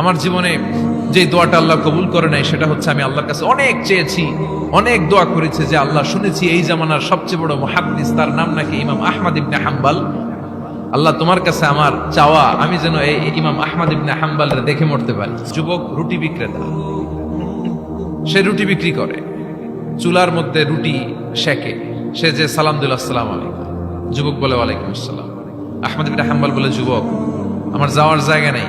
আমার জীবনে যে দোয়াটা আল্লাহ কবুল করে নাই, সেটা হচ্ছে আমি আল্লাহর কাছে অনেক চেয়েছি, অনেক দোয়া করেছে যে আল্লাহ শুনেছি এই জামানার সবচেয়ে বড় মহাদ্দিস, তার নাম নাকি ইমাম আহমদ ইবনে হাম্বাল। আল্লাহ তোমার কাছে আমার চাওয়া, আমি যেন এই ইমাম আহমদ ইবনে হাম্বালের দেখে মরতে পারি। যুবক, রুটি বিক্রেতা। সে রুটি বিক্রি করে, চুলার মধ্যে রুটি শেখে সে যে সালাম দিল আলাইকুম। যুবক বলে ওয়ালাইকুম আসসালাম। আহমদ ইবনে হাম্বাল বলে, যুবক, আমার যাওয়ার জায়গা নেই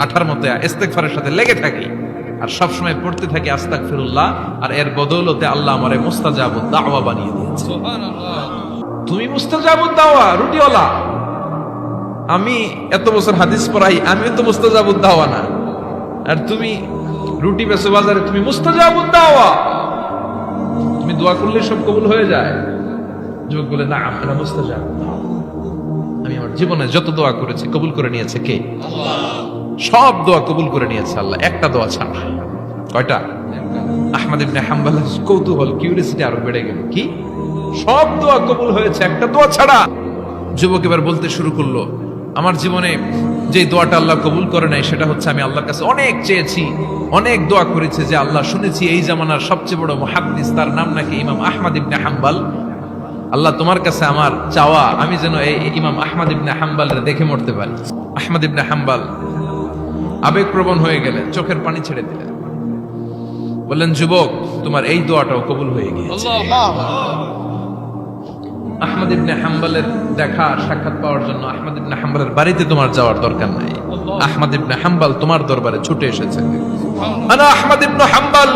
আঠার মতো ইস্তেগফারের সাথে লেগে থাকি আর সবসময় পড়তে থাকি আস্তাক ফিরুল্লাহ আর এর বদৌলতে আল্লাহ আমারে মুস্তাজাবুদ দাওয়া বানিয়ে দিয়েছে। তুমি মুস্তাজাবুদ দাওয়া রুটিওয়ালা। আমি এত বছর হাদিস পড়াই আমিও তো মুস্তাজাবুদ দাওয়া না। আর তুমি রুটি বেসো বাজারে তুমি মুস্তাজাবুদ দাওয়া। তুমি দোয়া করলে সব কবুল হয়ে যায়। যুবক বলে না আমরা মুস্তাজাবুদ দাওয়া আমি আমার জীবনে যত দোয়া করেছি কবুল করে নিয়েছে কে? সব দোয়া কবুল করে নিয়েছে আল্লাহ, একটা দোয়া ছাড়া। কয়টা? হাম্বাল কৌতূহল কিউরিয়াসিটি আরও বেড়ে গেল। কি? সব দোয়া কবুল হয়েছে, একটা দোয়া ছাড়া। যুবক এবার বলতে শুরু করল, আমার জীবনে যে দোয়াটা আল্লাহ কবুল করে নাই, সেটা হচ্ছে আমি আল্লাহর কাছে অনেক চেয়েছি, অনেক দোয়া করেছি যে আল্লাহ শুনেছি এই জামানার সবচেয়ে বড় মহাদ্দিস, তার নাম নাকি ইমাম আহমদ ইবনে হাম্বাল। আল্লাহ তোমার কাছে আমার চাওয়া, আমি যেন এই ইমাম আহমদ ইবনে হাম্বালের দেখে মরতে পারি। আহমদ ইবনে হাম্বাল আবেগপ্রবণ হয়ে গেলেন চোখের পানি ছেড়ে দিলেন। বললেন যুবক তোমার এই দোয়াটাও কবুল হয়ে গিয়েছে। আহমদ ইবনে হাম্বালের দেখা সাক্ষাৎ পাওয়ার জন্য আহমদ ইবনে হাম্বালের বাড়িতে তোমার যাওয়ার দরকার নাই। আহমদ ইবনে হাম্বাল তোমার দরবারে ছুটে এসেছে। আহমদ ইবনে হাম্বাল